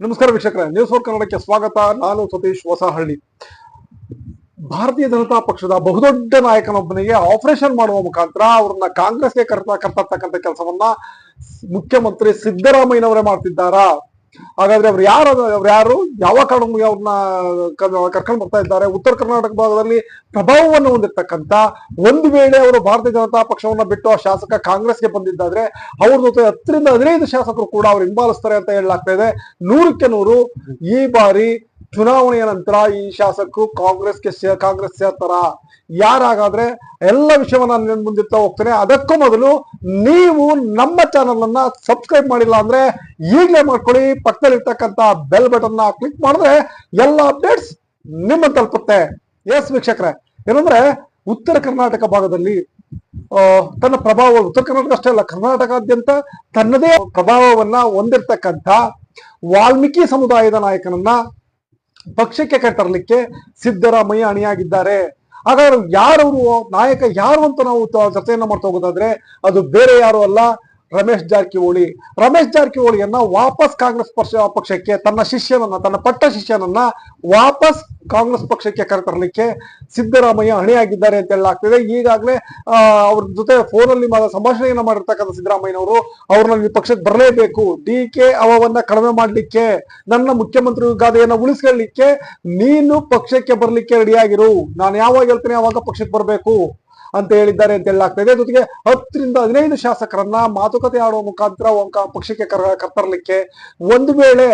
ನಮಸ್ಕಾರ ವೀಕ್ಷಕರೇ news four ಕನ್ನಡಕ್ಕೆ ಸ್ವಾಗತ. ನಾನು ಸತೀಶ್ ಹೊಸಹಳ್ಳಿ. ಭಾರತೀಯ ಜನತಾ ಪಕ್ಷದ ಬಹುದೊಡ್ಡ ನಾಯಕನೊಬ್ಬನಿಗೆ ಆಪರೇಷನ್ ಮಾಡುವ ಮುಖಾಂತರ ಅವ್ರನ್ನ ಕಾಂಗ್ರೆಸ್ಗೆ ಕರ್ತಾ ಕರ್ತಕ್ಕಂಥ ಕೆಲಸವನ್ನ ಮುಖ್ಯಮಂತ್ರಿ ಸಿದ್ದರಾಮಯ್ಯನವರೇ ಮಾಡ್ತಿದ್ದಾರಾ? ಹಾಗಾದ್ರೆ ಅವ್ರು ಯಾರು ಅವ್ರು ಯಾರು? ಯಾವ ಕಾರಣಕ್ಕೆ ಅವ್ರನ್ನ ಕರ್ಕೊಂಡು ಬರ್ತಾ ಇದ್ದಾರೆ. ಉತ್ತರ ಕರ್ನಾಟಕ ಭಾಗದಲ್ಲಿ ಪ್ರಭಾವವನ್ನು ಹೊಂದಿರ್ತಕ್ಕಂಥ ಒಂದು ವೇಳೆ ಅವರು ಭಾರತೀಯ ಜನತಾ ಪಕ್ಷವನ್ನ ಬಿಟ್ಟು ಆ ಶಾಸಕ ಕಾಂಗ್ರೆಸ್ಗೆ ಬಂದಿದ್ದಾದ್ರೆ ಅವ್ರ ಜೊತೆ ಹತ್ತರಿಂದ ಹದಿನೈದು ಶಾಸಕರು ಕೂಡ ಅವ್ರು ಹಿಂಬಾಲಿಸ್ತಾರೆ ಅಂತ ಹೇಳಲಾಗ್ತಾ ಇದೆ. ನೂರಕ್ಕೆ ನೂರು ಈ ಬಾರಿ ಚುನಾವಣೆಯ ನಂತರ ಈ ಶಾಸಕರು ಕಾಂಗ್ರೆಸ್ಗೆ ಕಾಂಗ್ರೆಸ್ ಸೇರ್ತಾರ? ಯಾರಾಗಾದ್ರೆ ಎಲ್ಲ ವಿಷಯವನ್ನ ನಾನು ಮುಂದಿರ್ತಾ ಹೋಗ್ತೇನೆ. ಅದಕ್ಕೂ ಮೊದಲು ನೀವು ನಮ್ಮ ಚಾನಲ್ ಅನ್ನ ಸಬ್ಸ್ಕ್ರೈಬ್ ಮಾಡಿಲ್ಲ ಅಂದ್ರೆ ಈಗಲೇ ಮಾಡ್ಕೊಳ್ಳಿ. ಪಕ್ಕದಲ್ಲಿರ್ತಕ್ಕಂಥ ಬೆಲ್ ಬಟನ್ ಕ್ಲಿಕ್ ಮಾಡಿದ್ರೆ ಎಲ್ಲ ಅಪ್ಡೇಟ್ಸ್ ನಿಮ್ಮ ತಲುಪುತ್ತೆ. ಎಸ್ ವೀಕ್ಷಕರೇ, ಏನಂದ್ರೆ ಉತ್ತರ ಕರ್ನಾಟಕ ಭಾಗದಲ್ಲಿ ತನ್ನ ಪ್ರಭಾವ, ಉತ್ತರ ಕರ್ನಾಟಕ ಅಷ್ಟೇ ಅಲ್ಲ ಕರ್ನಾಟಕಾದ್ಯಂತ ತನ್ನದೇ ಪ್ರಭಾವವನ್ನ ಹೊಂದಿರತಕ್ಕಂತ ವಾಲ್ಮೀಕಿ ಸಮುದಾಯದ ನಾಯಕನನ್ನ ಪಕ್ಷಕ್ಕೆ ಕಟ್ಟರ್ಲಿಕ್ಕೆ ಸಿದ್ದರಾಮಯ್ಯ ಅಣಿಯಾಗಿದ್ದಾರೆ. ಹಾಗಾದ್ರೆ ಯಾರವರು ನಾಯಕ ಯಾರು ಅಂತ ನಾವು ಚರ್ಚೆಯನ್ನ ಮಾಡ್ತಾ ಹೋಗೋದಾದ್ರೆ ಅದು ಬೇರೆ ಯಾರು ಅಲ್ಲ ರಮೇಶ್ ಜಾರಕಿಹೊಳಿ, ರಮೇಶ್ ಜಾರಕಿಹೊಳಿಯನ್ನ ವಾಪಸ್ ಕಾಂಗ್ರೆಸ್ ಪಕ್ಷ, ಪಕ್ಷಕ್ಕೆ ತನ್ನ ಶಿಷ್ಯನನ್ನ, ತನ್ನ ಪಟ್ಟ ಶಿಷ್ಯನನ್ನ ವಾಪಸ್ ಕಾಂಗ್ರೆಸ್ ಪಕ್ಷಕ್ಕೆ ಕರೆತರಲಿಕ್ಕೆ ಸಿದ್ದರಾಮಯ್ಯ ಹಣೆಯಾಗಿದ್ದಾರೆ ಅಂತ ಹೇಳಲಾಗ್ತಿದೆ. ಈಗಾಗಲೇ ಅವ್ರ ಜೊತೆ ಫೋನಲ್ಲಿ ಸಂಭಾಷಣೆಯನ್ನ ಮಾಡಿರ್ತಕ್ಕಂಥ ಸಿದ್ದರಾಮಯ್ಯನವರು ಅವ್ರನ್ನ ಈ ಪಕ್ಷಕ್ಕೆ ಬರಲೇಬೇಕು. ಡಿ ಕೆ ಅವವನ್ನ ಕಡಿಮೆ ಮಾಡಲಿಕ್ಕೆ, ನನ್ನ ಮುಖ್ಯಮಂತ್ರಿ ಗಾದೆಯನ್ನ ಉಳಿಸ್ಕೊಳ್ಳಿಕ್ಕೆ ನೀನು ಪಕ್ಷಕ್ಕೆ ಬರಲಿಕ್ಕೆ ರೆಡಿಯಾಗಿರು ನಾನು ಯಾವಾಗ ಹೇಳ್ತೇನೆ ಯಾವಾಗ ಪಕ್ಷಕ್ಕೆ ಬರಬೇಕು. ಅಂತ ಹೇಳಿದ್ದಾರೆ ಅಂತ ಹೇಳಲಾಗ್ತಾ ಇದೆ. ಜೊತೆಗೆ ಹತ್ತರಿಂದ ಹದಿನೈದು ಶಾಸಕರನ್ನ ಮಾತುಕತೆ ಆಡುವ ಮುಖಾಂತರ ಪಕ್ಷಕ್ಕೆ ಕರ್, ಕರ್ತರಲಿಕ್ಕೆ ಒಂದು ವೇಳೆ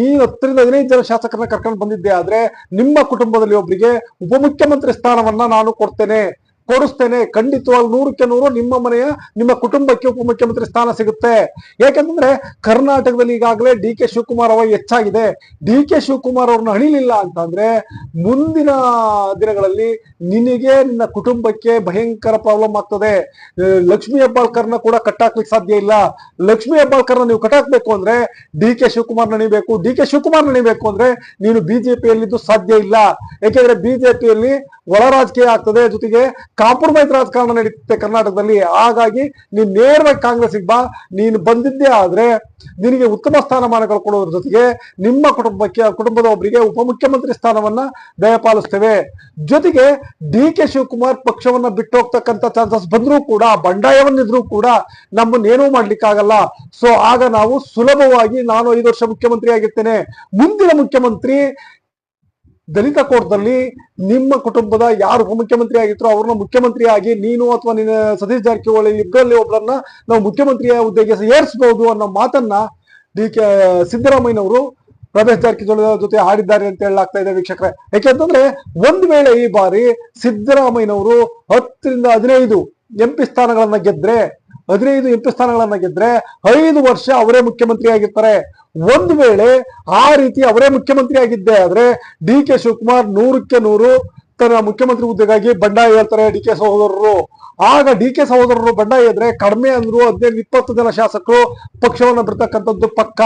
ನೀನು ಹತ್ತರಿಂದ ಹದಿನೈದು ಜನ ಶಾಸಕರನ್ನ ಕರ್ಕೊಂಡು ಬಂದಿದ್ದೆ ಆದ್ರೆ ನಿಮ್ಮ ಕುಟುಂಬದಲ್ಲಿ ಒಬ್ಬರಿಗೆ ಉಪಮುಖ್ಯಮಂತ್ರಿ ಸ್ಥಾನವನ್ನ ನಾನು ಕೊಡ್ತೇನೆ. ಕೊಡಿಸ್ತೇನೆ. ಖಂಡಿತವಾಗಿ ನೂರಕ್ಕೆ ನೂರು ನಿಮ್ಮ ಮನೆಯ, ನಿಮ್ಮ ಕುಟುಂಬಕ್ಕೆ ಉಪಮುಖ್ಯಮಂತ್ರಿ ಸ್ಥಾನ ಸಿಗುತ್ತೆ. ಯಾಕಂತಂದ್ರೆ ಕರ್ನಾಟಕದಲ್ಲಿ ಈಗಾಗಲೇ ಡಿ ಕೆ ಶಿವಕುಮಾರ್ ಅವ ಹೆಚ್ಚಾಗಿದೆ. ಡಿ ಕೆ ಶಿವಕುಮಾರ್ ಅವ್ರನ್ನ ಅಣಿಲಿಲ್ಲ ಅಂತಂದ್ರೆ ಮುಂದಿನ ದಿನಗಳಲ್ಲಿ ನಿನಗೆ ನಿನ್ನ ಕುಟುಂಬಕ್ಕೆ ಭಯಂಕರ ಪ್ರಾಬ್ಲಮ್ ಆಗ್ತದೆ. ಲಕ್ಷ್ಮಿ ಹೆಬ್ಬಾಳ್ಕರ್ನ ಕೂಡ ಕಟ್ಟಾಕ್ಲಿಕ್ಕೆ ಸಾಧ್ಯ ಇಲ್ಲ. ಲಕ್ಷ್ಮೀ ಹೆಬ್ಬಾಳ್ಕರ್ನ ನೀವು ಕಟ್ಟಾಕ್ಬೇಕು ಅಂದ್ರೆ ಡಿ ಕೆ ಶಿವಕುಮಾರ್ ನಣಿಬೇಕು ಡಿ ಕೆ ಶಿವಕುಮಾರ್ ನಣಿಬೇಕು ಅಂದ್ರೆ ನೀನು ಬಿಜೆಪಿಯಲ್ಲಿದ್ದು ಸಾಧ್ಯ ಇಲ್ಲ. ಯಾಕೆಂದ್ರೆ ಬಿಜೆಪಿಯಲ್ಲಿ ಒಳ ರಾಜಕೀಯ ಆಗ್ತದೆ. ಜೊತೆಗೆ ಕಾಂಪ್ರಮೈಸ್ ರಾಜಕಾರಣ ನಡೀತದೆ ಕರ್ನಾಟಕದಲ್ಲಿ. ಹಾಗಾಗಿ ನೀನ್ ನೇರವಾಗಿ ಕಾಂಗ್ರೆಸ್ಗೆ ಬಾ. ನೀನು ಬಂದಿದ್ದೇ ಆದ್ರೆ ನಿನಗೆ ಉತ್ತಮ ಸ್ಥಾನಮಾನಗಳು ಕೊಡೋದ್ರ ಜೊತೆಗೆ ನಿಮ್ಮ ಕುಟುಂಬಕ್ಕೆ, ಕುಟುಂಬದ ಒಬ್ಬರಿಗೆ ಉಪಮುಖ್ಯಮಂತ್ರಿ ಸ್ಥಾನವನ್ನ ದಯಪಾಲಿಸ್ತೇವೆ. ಜೊತೆಗೆ ಡಿ ಕೆ ಶಿವಕುಮಾರ್ ಪಕ್ಷವನ್ನ ಬಿಟ್ಟು ಹೋಗ್ತಕ್ಕಂಥ ಚಾನ್ಸಸ್ ಬಂದ್ರೂ ಕೂಡ, ಬಂಡಾಯವನ್ನಿದ್ರೂ ಕೂಡ ನಮ್ಮನ್ನೇನೂ ಮಾಡ್ಲಿಕ್ಕಾಗಲ್ಲ. ಸೊ ಆಗ ನಾವು ಸುಲಭವಾಗಿ ನಾನು ಐದು ವರ್ಷ ಮುಖ್ಯಮಂತ್ರಿ ಆಗಿರ್ತೇನೆ. ಮುಂದಿನ ಮುಖ್ಯಮಂತ್ರಿ ದಲಿತ ಕೋರ್ಟ್ನಲ್ಲಿ ನಿಮ್ಮ ಕುಟುಂಬದ ಯಾರು ಉಪಮುಖ್ಯಮಂತ್ರಿ ಆಗಿದ್ರು ಅವ್ರನ್ನ ಮುಖ್ಯಮಂತ್ರಿ ಆಗಿ ನೀನು ಅಥವಾ ನಿನ್ನ ಸತೀಶ್ ಜಾರಕಿಹೊಳಿ ಇಬ್ಬರಲ್ಲಿ ಒಬ್ಬರನ್ನ ನಾವು ಮುಖ್ಯಮಂತ್ರಿಯ ಹುದ್ದೆಗೆ ಏರಿಸಬಹುದು ಅನ್ನೋ ಮಾತನ್ನ ಡಿ ಕೆ ಸಿದ್ದರಾಮಯ್ಯನವರು ರಮೇಶ್ ಜಾರಕಿಹೊಳಿ ಜೊತೆ ಆಡಿದ್ದಾರೆ ಅಂತ ಹೇಳಲಾಗ್ತಾ ಇದೆ ವೀಕ್ಷಕರೇ. ಯಾಕೆಂತಂದ್ರೆ ಒಂದ್ ವೇಳೆ ಈ ಬಾರಿ ಸಿದ್ದರಾಮಯ್ಯನವರು ಹತ್ತರಿಂದ ಹದಿನೈದು ಎಂಪಿ ಸ್ಥಾನಗಳನ್ನ ಗೆದ್ರೆ, ಹದಿನೈದು ಎಂಪಿ ಸ್ಥಾನಗಳನ್ನ ಗೆದ್ರೆ ಐದು ವರ್ಷ ಅವರೇ ಮುಖ್ಯಮಂತ್ರಿ ಆಗಿರ್ತಾರೆ. ಒಂದು ವೇಳೆ ಆ ರೀತಿ ಅವರೇ ಮುಖ್ಯಮಂತ್ರಿ ಆಗಿದ್ದೆ ಆದ್ರೆ ಡಿ ಕೆ ಶಿವಕುಮಾರ್ ನೂರಕ್ಕೆ ನೂರು ತನ್ನ ಮುಖ್ಯಮಂತ್ರಿ ಹುದ್ದೆಗಾಗಿ ಬಂಡಾಯ ಹೇಳ್ತಾರೆ ಡಿ ಕೆ ಸಹೋದರರು. ಆಗ ಡಿ ಕೆ ಸಹೋದರರು ಬಂಡಾಯ ಇದ್ರೆ ಕಡಿಮೆ ಅಂದ್ರು ಹದಿನೈದು, ಇಪ್ಪತ್ತು ಜನ ಶಾಸಕರು ಪಕ್ಷವನ್ನ ಬಿಡ್ತಕ್ಕಂಥದ್ದು ಪಕ್ಕ.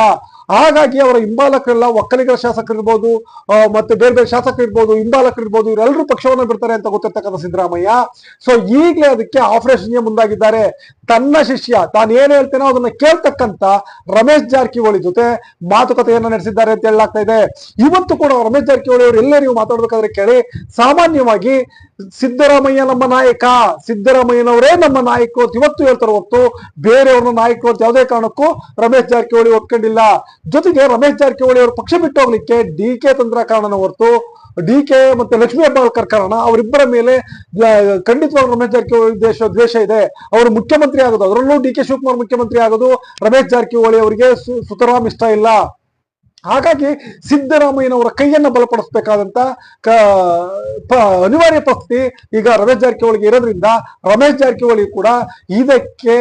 ಹಾಗಾಗಿ ಅವರ ಹಿಂಬಾಲಕರೆಲ್ಲ ಒಕ್ಕಲಿಗರ ಶಾಸಕರಿರ್ಬೋದು ಮತ್ತೆ ಬೇರೆ ಬೇರೆ ಶಾಸಕರು ಇರ್ಬೋದು ಹಿಂಬಾಲಕರು ಇರ್ಬೋದು ಇವರೆಲ್ಲರೂ ಪಕ್ಷವನ್ನ ಬಿಡ್ತಾರೆ ಅಂತ ಗೊತ್ತಿರ್ತಕ್ಕಂಥ ಸಿದ್ದರಾಮಯ್ಯ. ಸೊ ಈಗಲೇ ಅದಕ್ಕೆ ಆಪರೇಷನ್ಗೆ ಮುಂದಾಗಿದ್ದಾರೆ. ತನ್ನ ಶಿಷ್ಯ, ತಾನು ಏನ್ ಹೇಳ್ತೇನೋ ಅದನ್ನ ಕೇಳ್ತಕ್ಕಂತ ರಮೇಶ್ ಜಾರಕಿಹೊಳಿ ಜೊತೆ ಮಾತುಕತೆಯನ್ನ ನಡೆಸಿದ್ದಾರೆ ಅಂತ ಹೇಳಲಾಗ್ತಾ ಇದೆ. ಇವತ್ತು ಕೂಡ ರಮೇಶ್ ಜಾರಕಿಹೊಳಿ ಅವರು ಎಲ್ಲೇ ನೀವು ಮಾತಾಡ್ಬೇಕಾದ್ರೆ ಕೇಳಿ, ಸಾಮಾನ್ಯವಾಗಿ ಸಿದ್ದರಾಮಯ್ಯ ನಮ್ಮ ನಾಯಕ ಸಿದ್ದರಾಮಯ್ಯನವರೇ ನಮ್ಮ ನಾಯಕರು ಅಂತ ಇವತ್ತು ಹೇಳ್ತಾರೆ ಹೊತ್ತು. ಬೇರೆಯವ್ರನ್ನ ನಾಯಕರು ಅಂತ ಯಾವುದೇ ಕಾರಣಕ್ಕೂ ರಮೇಶ್ ಜಾರಕಿಹೊಳಿ ಒಪ್ಕೊಂಡಿಲ್ಲ. ಜೊತೆಗೆ ರಮೇಶ್ ಜಾರಕಿಹೊಳಿ ಅವರು ಪಕ್ಷ ಬಿಟ್ಟು ಹೋಗ್ಲಿಕ್ಕೆ ಡಿ ಕೆ ತಂತ್ರ ಕಾರಣನ ಹೊರತು ಡಿ ಕೆ ಮತ್ತೆ ಲಕ್ಷ್ಮೀ ಹೆಬ್ಬಾಳ್ಕರ್ ಕಾರಣ ಅವರಿಬ್ಬರ ಮೇಲೆ ಖಂಡಿತವಾಗ್ಲೂ ರಮೇಶ್ ಜಾರಕಿಹೊಳಿ ದೇಶ ದ್ವೇಷ ಇದೆ. ಅವರು ಮುಖ್ಯಮಂತ್ರಿ ಆಗೋದು, ಅದರಲ್ಲೂ ಡಿ ಕೆ ಶಿವಕುಮಾರ್ ಮುಖ್ಯಮಂತ್ರಿ ಆಗೋದು ರಮೇಶ್ ಜಾರಕಿಹೊಳಿ ಅವರಿಗೆ ಸುತರಾಮ್ ಇಷ್ಟ ಇಲ್ಲ. ಹಾಗಾಗಿ ಸಿದ್ದರಾಮಯ್ಯನವರ ಕೈಯನ್ನು ಬಲಪಡಿಸಬೇಕಾದಂತ ಅನಿವಾರ್ಯ ಪರಿಸ್ಥಿತಿ ಈಗ ರಮೇಶ್ ಜಾರಕಿಹೊಳಿಗೆ ಇರೋದ್ರಿಂದ ರಮೇಶ್ ಜಾರಕಿಹೊಳಿ ಕೂಡ ಇದಕ್ಕೆ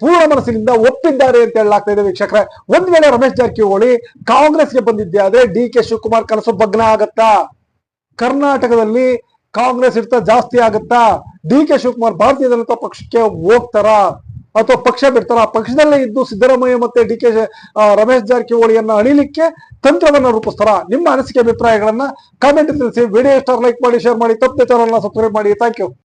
ಪೂರ್ಣ ಮನಸ್ಸಿನಿಂದ ಒಪ್ಪಿದ್ದಾರೆ ಅಂತ ಹೇಳಲಾಗ್ತಾ ಇದೆ ವೀಕ್ಷಕರೇ. ಒಂದ್ ವೇಳೆ ರಮೇಶ್ ಜಾರಕಿಹೊಳಿ ಕಾಂಗ್ರೆಸ್ಗೆ ಬಂದಿದ್ದೆ ಆದ್ರೆ ಡಿ ಕೆ ಶಿವಕುಮಾರ್ ಕನಸು ಭಗ್ನ ಆಗತ್ತಾ? ಕರ್ನಾಟಕದಲ್ಲಿ ಕಾಂಗ್ರೆಸ್ ಇರ್ತಾ ಜಾಸ್ತಿ ಆಗುತ್ತಾ? ಡಿ ಕೆ ಶಿವಕುಮಾರ್ ಭಾರತೀಯ ಜನತಾ ಪಕ್ಷಕ್ಕೆ ಹೋಗ್ತಾರ? ಅಥವಾ ಪಕ್ಷ ಬಿಡ್ತಾರೆ, ಆ ಪಕ್ಷದಲ್ಲೇ ಇದ್ದು ಸಿದ್ದರಾಮಯ್ಯ ಮತ್ತೆ ಡಿ ಕೆ ರಮೇಶ್ ಜಾರಕಿಹೊಳಿಯನ್ನ ಅಣಿಲಿಕ್ಕೆ ತಂತ್ರವನ್ನ ರೂಪಿಸ್ತಾರ? ನಿಮ್ಮ ಅನಿಸಿಕೆ ಅಭಿಪ್ರಾಯಗಳನ್ನ ಕಾಮೆಂಟ್ ತಿಳಿಸಿ ವಿಡಿಯೋ ಸ್ಟಾರ್ ಲೈಕ್ ಮಾಡಿ ಶೇರ್ ಮಾಡಿ ತಪ್ಪದೆ ಚಾನಲ್ನ ಸಬ್ಸ್ಕ್ರೈಬ್ ಮಾಡಿ. Thank you